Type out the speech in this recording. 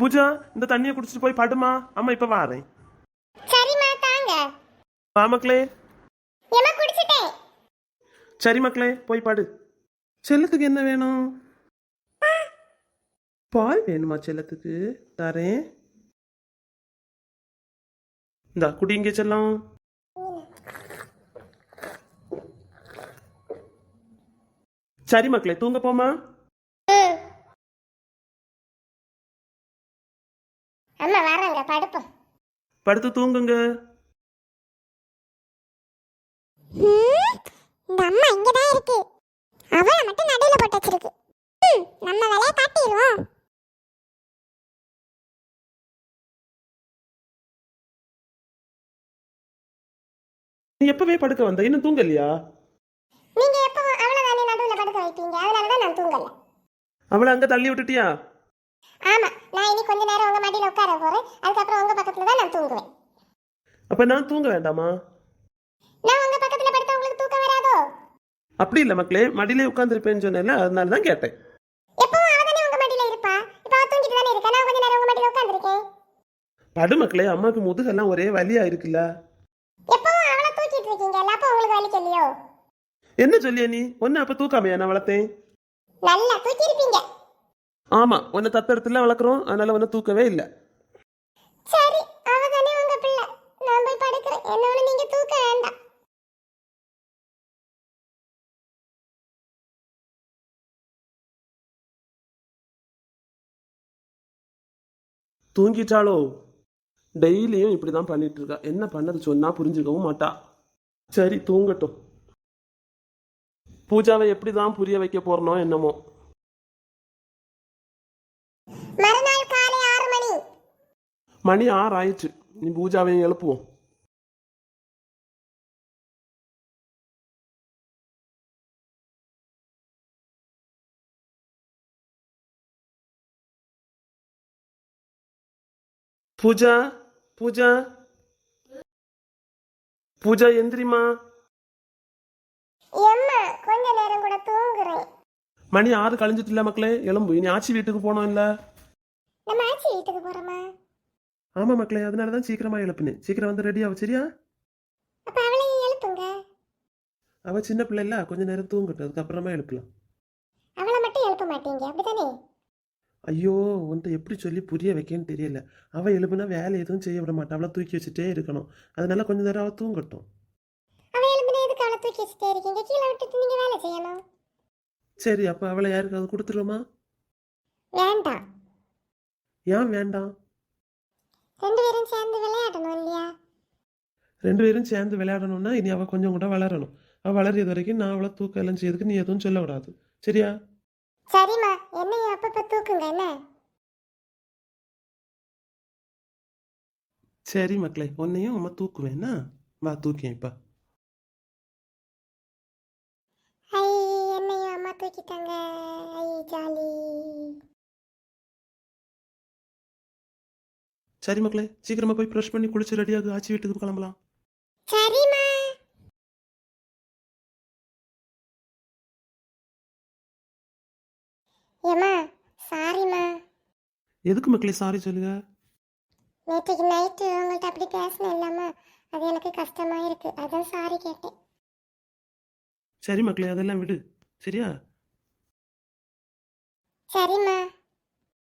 பூஜா இந்த தண்ணியை குடிச்சிட்டு போய் படுமா? அம்மா இப்ப வாரேன். சரிம்மா தாங்க. வா மக்களே. ஏமா குடிச்சிட்டேன். சரி மக்களே போய் படு. செல்லத்துக்கு என்ன வேணும்? பால் வேணுமா செல்லத்துக்கு? தரேன். இந்தா குடி இங்கே செல்லம். சரி மக்களே தூங்க போமா அம்மா வராங்க படுப்போம். படுத்து தூங்குங்க. இந்த அம்மா இங்க தான் இருக்கு. அவளை மட்டும் நடுவுல போட்டு வச்சிருக்கு. நம்ம வேலையை காட்டிடுவோம். நீ எப்பவே படுக்க வந்த? இன்னும் தூங்கலையா? நீங்க எப்போ அவளை தானே நடுவுல படுக்க வைப்பீங்க. அதனால தான் நான் தூங்கல. அவளை அங்க தள்ளி விட்டுட்டியா? ஆமா. மடியில உட்கார போறேன். அதுக்கப்புறம் உங்க பக்கத்துல தான் நான் தூங்குவேன். அப்ப நான் தூங்க வேண்டாமா? நான் உங்க பக்கத்துல படுத்தா உங்களுக்கு தூக்கம் வராதோ? அப்படி இல்லை மக்களே மடியிலே உட்காந்துருப்பேன்னு சொன்னேன்ல அதனால தான் கேட்டேன். எப்பவும் அவ தானே உங்க மடியில இருப்பா? இப்ப தூங்கிட்டு தானே இருக்கா? நான் கொஞ்ச நேரம் உங்க மடியில உட்கார்ந்திருக்கேன். படு மக்களே அம்மாவுக்கு முதுகெல்லாம் ஒரே வலியா இருக்குல்ல? எப்பவும் அவளை தூக்கிட்டு இருக்கீங்க அப்ப உங்களுக்கு வலிக்கலையோ என்ன சொல்லிய நீ? ஒன்னு அப்ப தூக்காமையா நான் வளர்த்தேன்? நல்லா தூக்கி இருப்பீங்க ஆமா உன்னை தத்தெடுத்துல வளர்க்குறோம். அதனால உன்னை தூக்கவே இல்லை. சரி அவ தானே உங்க பிள்ளை. நான் போய் படுக்கிறேன். என்னோட நீங்க தூக்க வேண்டாம். தூங்கிட்டாளோ? டெய்லியும் இப்படி தான் பண்ணிட்டு இருக்கா. என்ன பண்ணது சொன்னா புரிஞ்சுக்கவும் மாட்டா. சரி தூங்கட்டும். பூஜாவை எப்படி தான் புரிய வைக்க போறனோ என்னமோ. மறுநாள் காலை ஆறு மணி. மணி ஆறு ஆயிடுச்சு நீ பூஜாவையும் எழுப்புவோம். பூஜா பூஜா. பூஜா எந்திரிமா எம்மா கொஞ்ச நேரம் கூட தூங்குறேன். மணி ஆறு கழிஞ்சிட்டு மக்களே எலும்பு இனி ஆச்சி வீட்டுக்கு போனோம் இல்ல? நம்ம ஆச்சி வீட்டுக்கு போறோமா? ஆமா மக்களே அதனால தான் சீக்கிரமா எழுப்புனேன். சீக்கிரம் வந்து ரெடி ஆகும் சரியா? அப்ப அவளையும் எழுப்புங்க. அவ சின்ன பிள்ளை இல்ல கொஞ்ச நேரம் தூங்கட்டும் அதுக்கப்புறமா எழுப்பலாம். அவளை மட்டும் எழுப்ப மாட்டீங்க அப்படிதானே ஐயோ உன்ட்ட எப்படி சொல்லி புரிய வைக்கன்னு தெரியல. அவ எழுப்புனா வேலை எதுவும் செய்ய விட மாட்டா அவளை தூக்கி வச்சுட்டே இருக்கணும். அதனால கொஞ்ச நேரம் அவ தூங்கட்டும். அவ எழுப்பின எதுக்கு அவளை தூக்கி வச்சுட்டே இருக்கீங்க? கீழே விட்டுட்டு நீங்க வேலை செய்யணும். சரி அப்ப அவளை யாருக்காவது கொடுத்துருவோமா? வேண்டாம். ஏன் வேண்டாம்? ரெண்டு பேரும் சேர்ந்து விளையாடணும் இல்லையா? ரெண்டு பேரும் சேர்ந்து விளையாடணும்னா இனி அவ கொஞ்சம் கூட வளரணும். அவ வளரியது வரைக்கும் நான் அவளை தூக்க எல்லாம் செய்யறதுக்கு நீ எதுவும் சொல்ல விடாது சரியா? சரிம்மா. என்னையும் அப்பப்ப தூக்குங்க என்ன? சரி மக்களே உன்னையும் அம்மா தூக்குவேன்னா வா தூக்கேன் இப்ப. ஐ என்னையும் அம்மா தூக்கிட்டாங்க. ஐ ஜாலி. சரி மக்களே சீக்கிரமா போய் ப்ரஷ் பண்ணி குளிச்சு ரெடியாகு ஆச்சி வீட்டுக்கு கிளம்பலாம். சரிம்மா. ஏம்மா சாரிம்மா எதுக்கு மக்களே சாரி சொல்லுங்க? நேற்றுக்கு நைட்டு உங்கள்கிட்ட அப்படி பேசினேன் இல்லாமா அது எனக்கு கஷ்டமா இருக்கு. அதான் சாரி கேட்டேன். சரி மக்களே அதெல்லாம் விடு. சரியா? சரிம்மா.